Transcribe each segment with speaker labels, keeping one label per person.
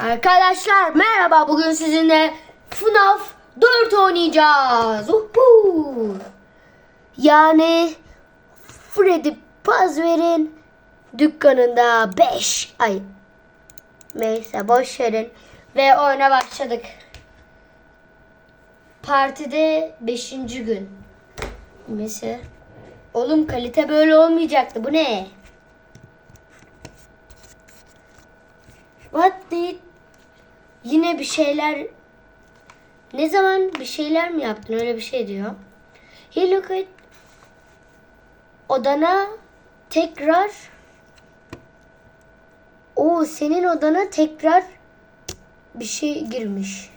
Speaker 1: Arkadaşlar merhaba bugün sizinle FNAF 4 oynayacağız. Uhu. Yani Freddy Fazbear'in dükkanında 5 ay. Neyse boş verin ve oyuna başladık. Partide 5. gün. Mesela Oğlum kalite böyle olmayacaktı. Bu ne? What did? Yine bir şeyler ne zaman bir şeyler mi yaptın öyle bir şey diyor. He look at odana tekrar o senin odana tekrar bir şey girmiş.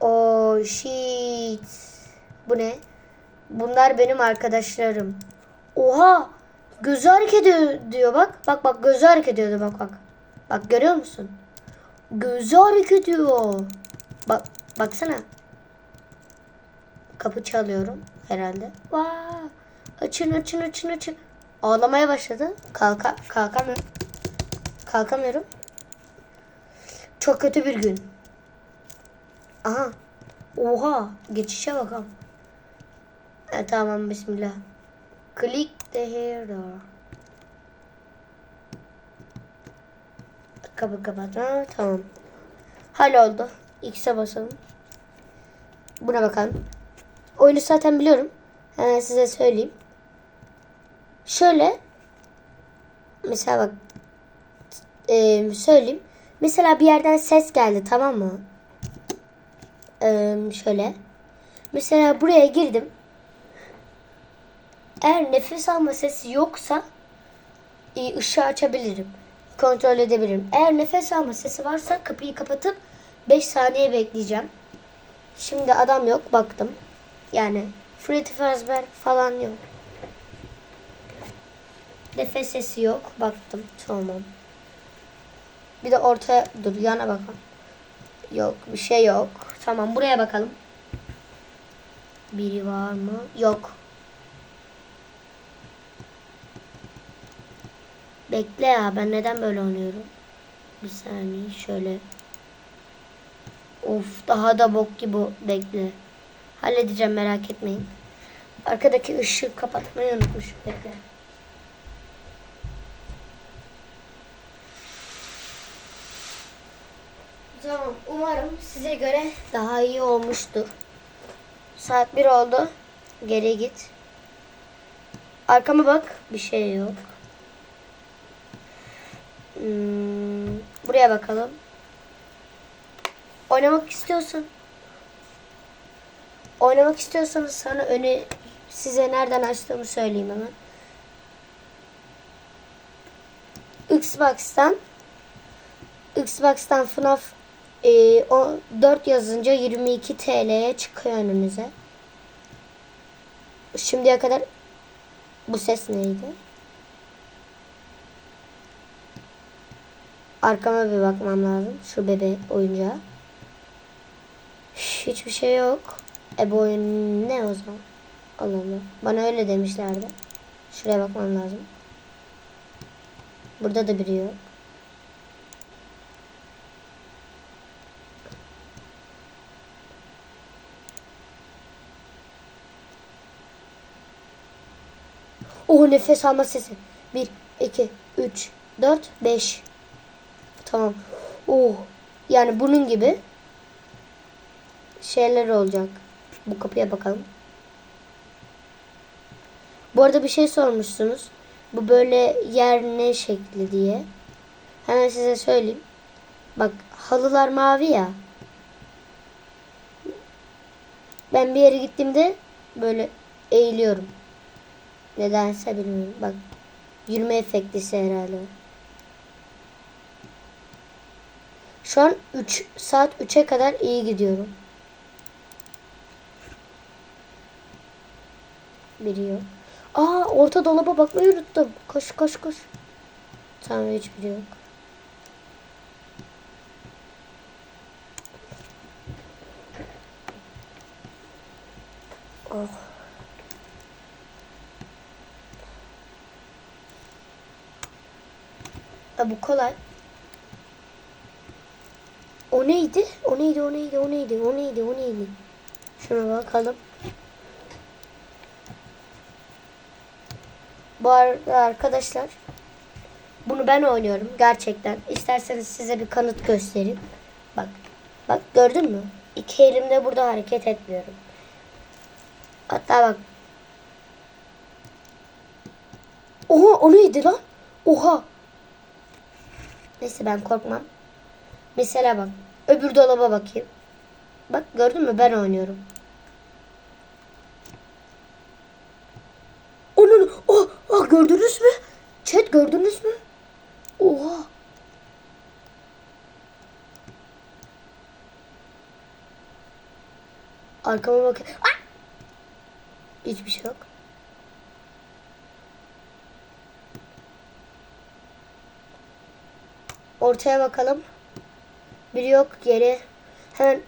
Speaker 1: Oh shit. Bu ne? Bunlar benim arkadaşlarım. Oha! Gözü hareket ediyor diyor bak. Bak bak gözü hareket ediyordu bak bak. Bak görüyor musun? Gözü hareket ediyor. Bak baksana. Kapı çalıyorum herhalde. Vaa! Açın açın açın açın. Ağlamaya başladı. Kalka kalkamıyorum. Kalkamıyorum. Çok kötü bir gün. Aha. Oha. Geçişe bakalım. E, tamam bismillah. Click the hero. Kapı kapat. Ha, tamam. Hal oldu. X'e basalım. Buna bakalım. Oyunu zaten biliyorum. Hemen size söyleyeyim. Şöyle. Mesela bak. Ee, söyleyeyim. Mesela bir yerden ses geldi tamam mı? Ee, şöyle. Mesela buraya girdim. Eğer nefes alma sesi yoksa e, ışığı açabilirim. Kontrol edebilirim. Eğer nefes alma sesi varsa kapıyı kapatıp 5 saniye bekleyeceğim. Şimdi adam yok baktım. Yani Freddy Fazbear falan yok. Nefes sesi yok. Baktım. Tamam. Bir de ortaya dur yana bakalım. Yok bir şey yok. Tamam buraya bakalım. Biri var mı? Yok. Bekle ya ben neden böyle oynuyorum? Bir saniye şöyle. Of daha da bok gibi bekle. Halledeceğim merak etmeyin. Arkadaki ışığı kapatmayı unutmuşum. Bekle. Tamam umarım size göre daha iyi olmuştur. Saat 1 oldu. Geri git. Arkama bak. Bir şey yok. Hmm, buraya bakalım. Oynamak istiyorsan oynamak istiyorsanız sana öne size nereden açtığımı söyleyeyim hemen. Xbox'tan Xbox'tan FNAF e, o 4 yazınca 22 TL'ye çıkıyor önünüze. Şimdiye kadar bu ses neydi? Arkama bir bakmam lazım. Şu bebe oyuncağı. Şş, Hiçbir şey yok. E bu oyun ne o zaman? Allah Allah. Bana öyle demişlerdi. Şuraya bakmam lazım. Burada da biri yok. Oh nefes alma sesi. 1, 2, 3, 4, 5. Tamam. Oh. Yani bunun gibi şeyler olacak. Bu kapıya bakalım. Bu arada bir şey sormuşsunuz. Bu böyle yer ne şekli diye. Hemen size söyleyeyim. Bak halılar mavi ya. Ben bir yere gittiğimde böyle eğiliyorum. Nedense bilmiyorum. Bak yürüme efektisi herhalde. Şu an 3 saat 3'e kadar iyi gidiyorum. Biri yok. Aa orta dolaba bakmayı unuttum. Koş koş koş. Tamam hiçbiri yok. Oh. Ha bu kolay. O neydi? O neydi? O neydi? O neydi? O neydi? O neydi? Şuna bakalım. Bu arada arkadaşlar bunu ben oynuyorum gerçekten. İsterseniz size bir kanıt göstereyim. Bak. Bak gördün mü? İki elimde burada hareket etmiyorum. Hatta bak. Oha o neydi lan? Oha. Neyse ben korkmam. Mesela bak. Öbür dolaba bakayım. Bak gördün mü ben oynuyorum. Onun oh, oh gördünüz mü? Chat gördünüz mü? Oha. Arkama bak. Ay! Hiçbir şey yok. Ortaya bakalım. Biri yok geri. Hemen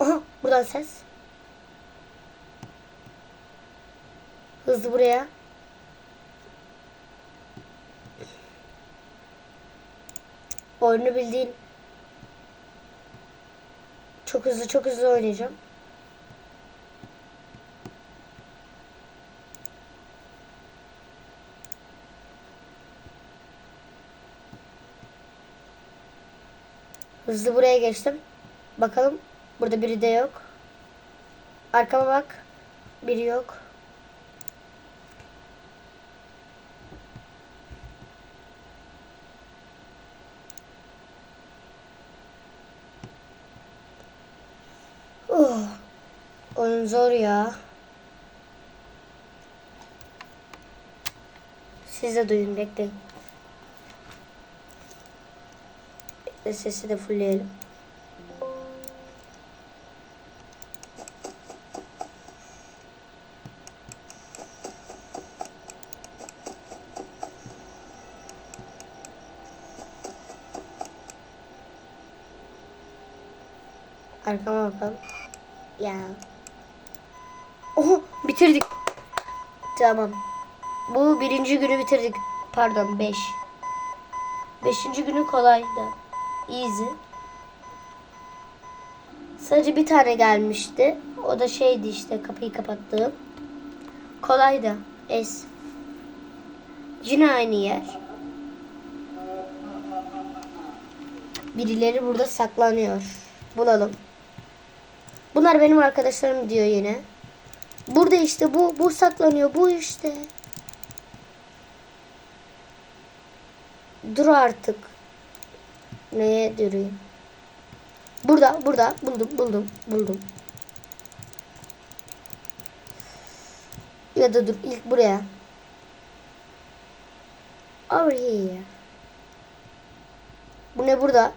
Speaker 1: aha buradan ses. Hızlı buraya. Oyunu bildiğin çok hızlı çok hızlı oynayacağım. Hızlı buraya geçtim. Bakalım. Burada biri de yok. Arkama bak. Biri yok. Oh. Oyun zor ya. Siz de duyun bekleyin. Bekle sesi de fullleyelim. Arkama bakalım. Ya. Oho bitirdik. Tamam. Bu birinci günü bitirdik. Pardon beş. Beşinci günü kolaydı. Easy. Sadece bir tane gelmişti. O da şeydi işte kapıyı kapattığım. Kolaydı. Es. Yine aynı yer. Birileri burada saklanıyor. Bulalım. Bunlar benim arkadaşlarım diyor yine. Burada işte bu bu saklanıyor bu işte. Dur artık. Neye durayım? Burada burada buldum buldum buldum. Ya da dur ilk buraya. Over here. Bu ne burada?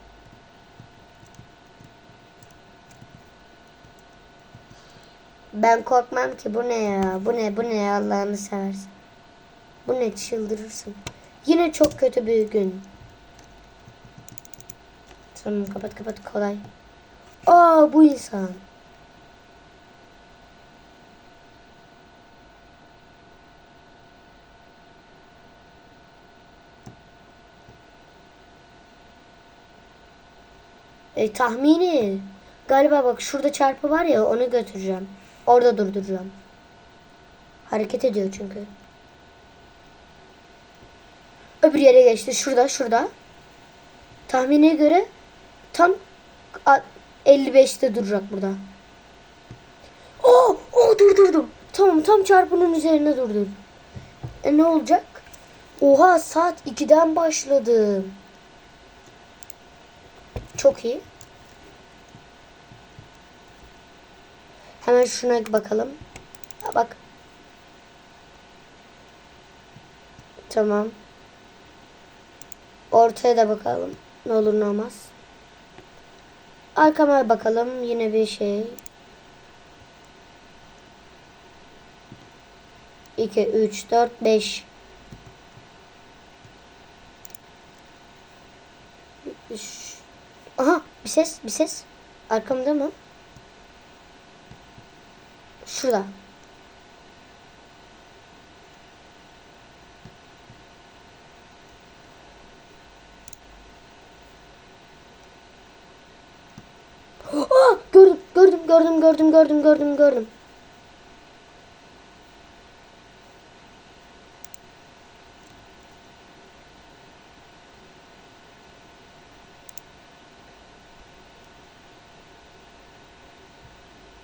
Speaker 1: Ben korkmam ki bu ne ya? Bu ne? Bu ne? Allah'ını seversen. Bu ne? Çıldırırsın. Yine çok kötü bir gün. Tamam kapat kapat kolay. Aa bu insan. E, tahmini. Galiba bak şurada çarpı var ya onu götüreceğim. Orada durduracağım. Hareket ediyor çünkü. Öbür yere geçti. Şurada, şurada. Tahmine göre tam 55'te duracak burada. Oh, oh durdurdum. Tamam, tam çarpının üzerine durdum. E ne olacak? Oha saat 2'den başladım. Çok iyi. Hemen şuna bakalım. Bak. Tamam. Ortaya da bakalım. Ne olur ne olmaz. Arkama bakalım. Yine bir şey. 2, 3, 4, 5. Aha bir ses bir ses. Arkamda mı? Şurada. Gördüm gördüm gördüm gördüm gördüm.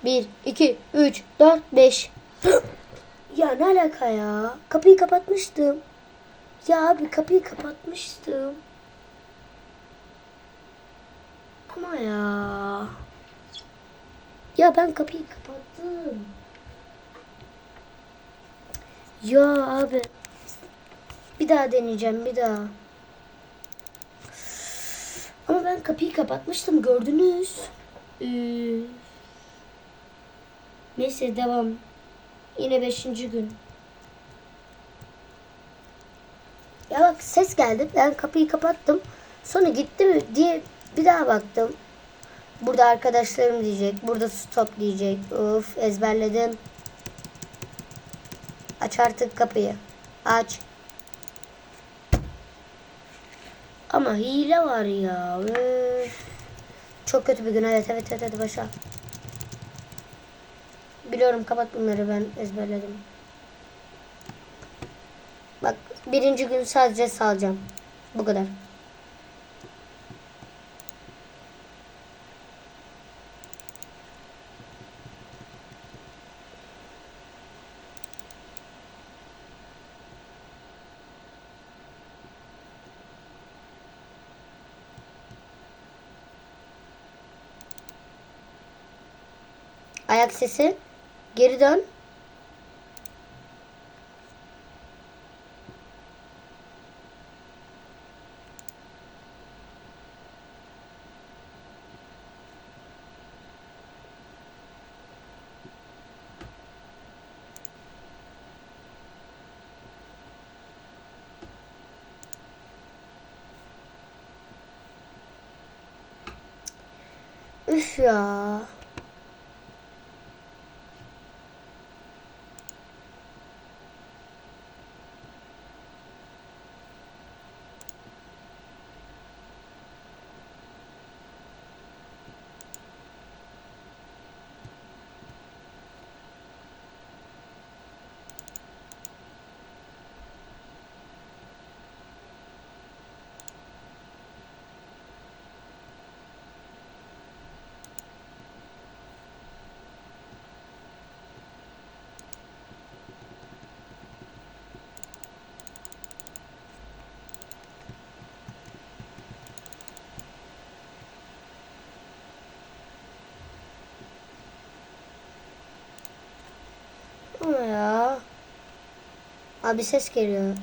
Speaker 1: Bir, iki, üç, dört, beş. ya ne alaka ya? Kapıyı kapatmıştım. Ya abi kapıyı kapatmıştım. Ama ya. Ya ben kapıyı kapattım. Ya abi. Bir daha deneyeceğim bir daha. Ama ben kapıyı kapatmıştım gördünüz. Ee, neyse devam. Yine beşinci gün. Ya bak ses geldi. Ben kapıyı kapattım. Sonra gitti mi diye bir daha baktım. Burada arkadaşlarım diyecek. Burada stop diyecek. Uf ezberledim. Aç artık kapıyı. Aç. Ama hile var ya. Üf. Çok kötü bir gün. Evet evet evet hadi başla. Biliyorum kapat bunları ben ezberledim. Bak birinci gün sadece salacağım. Bu kadar. Ayak sesi. Geri dön. Üf ya. Ama ya. Abi ses geliyor.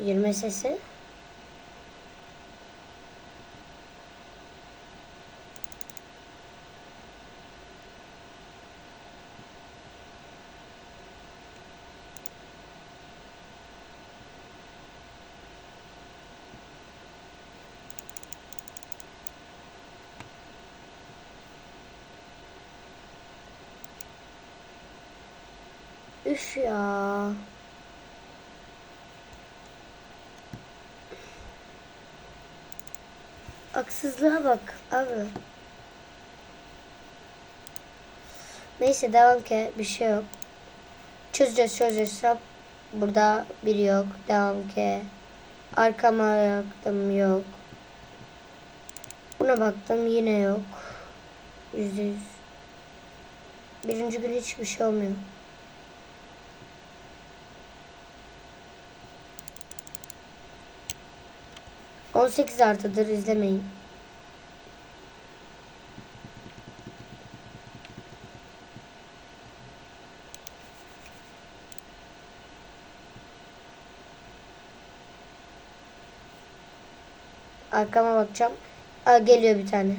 Speaker 1: Yürüme sesi. Üf ya. Haksızlığa bak abi. Neyse devam ki bir şey yok. Çözeceğiz çözeceğiz. Burada biri yok. Devam ki. Arkama baktım yok. Buna baktım yine yok. Yüzde yüz. Birinci gün hiçbir şey olmuyor. On sekiz artıdır izlemeyin. Arkama bakacağım. Aa, geliyor bir tane.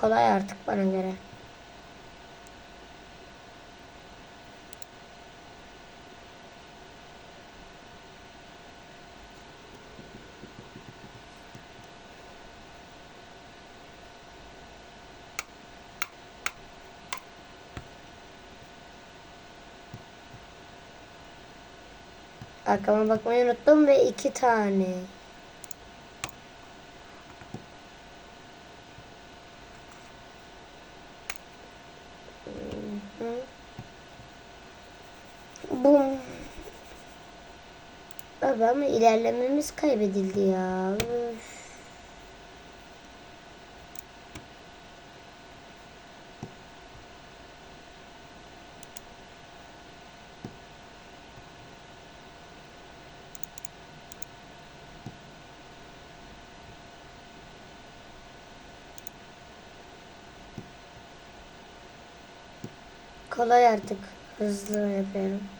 Speaker 1: Kolay artık bana göre. Arkama bakmayı unuttum ve iki tane. Abi ama ilerlememiz kaybedildi ya. Üf. Kolay artık. Hızlı yapıyorum.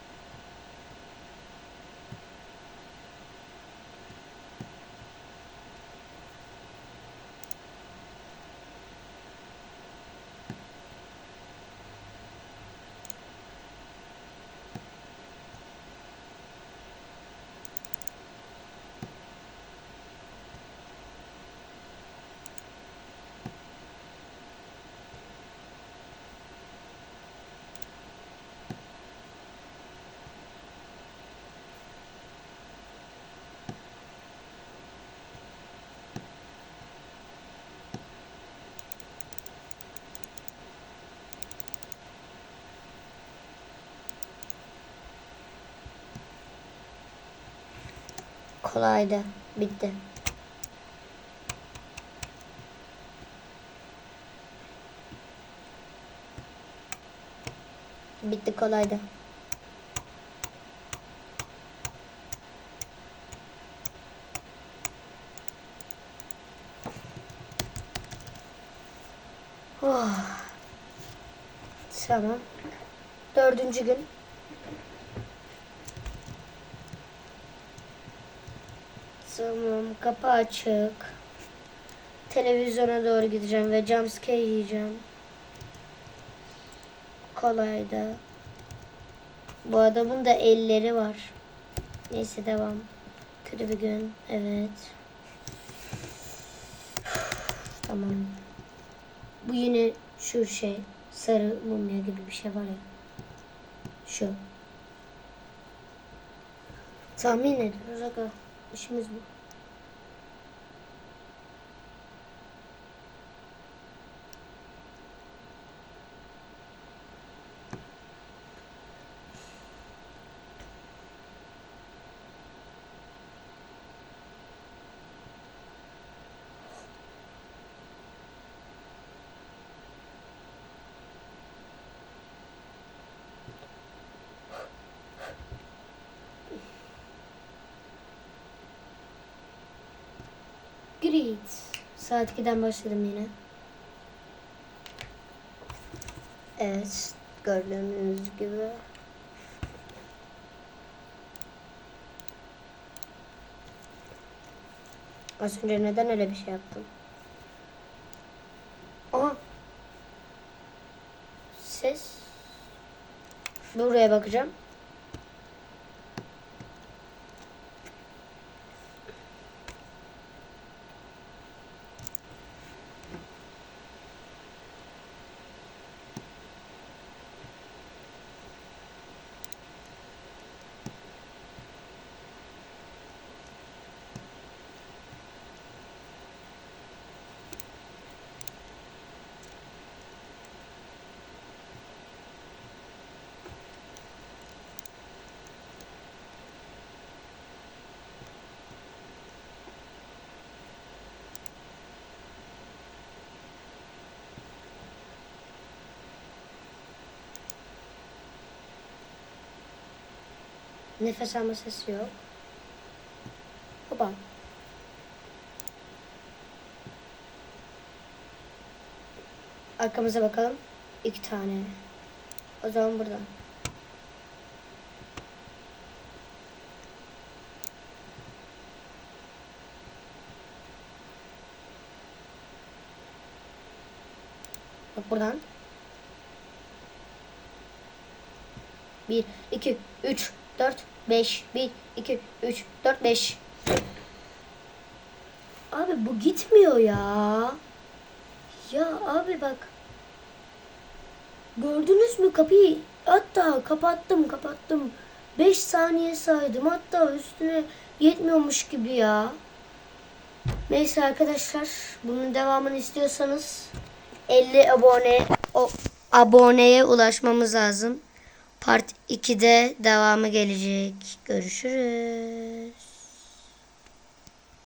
Speaker 1: Kolaydı. Bitti. Bitti kolaydı. Oh. Tamam. Dördüncü gün. Tamam. Kapı açık. Televizyona doğru gideceğim ve jumpscare yiyeceğim. Kolaydı. Bu adamın da elleri var. Neyse devam. Kötü bir gün. Evet. Tamam. Bu yine şu şey. Sarı mumya gibi bir şey var ya. Şu. Tahmin ediyoruz aga. İşimiz bu. Great. Saat 2'den başladım yine. Evet. Gördüğünüz gibi. Az önce neden öyle bir şey yaptım? Aha. Ses. Buraya bakacağım. Nefes alma sesi yok. Hopa. Arkamıza bakalım. İki tane. O zaman buradan. Bak buradan. 1, 2, 3, 4, 5. 1, 2, 3, 4, 5. Abi bu gitmiyor ya. Ya abi bak. Gördünüz mü kapıyı? Hatta kapattım kapattım. 5 saniye saydım. Hatta üstüne yetmiyormuş gibi ya. Neyse arkadaşlar bunun devamını istiyorsanız 50 abone o, aboneye ulaşmamız lazım. Part 2'de devamı gelecek. Görüşürüz.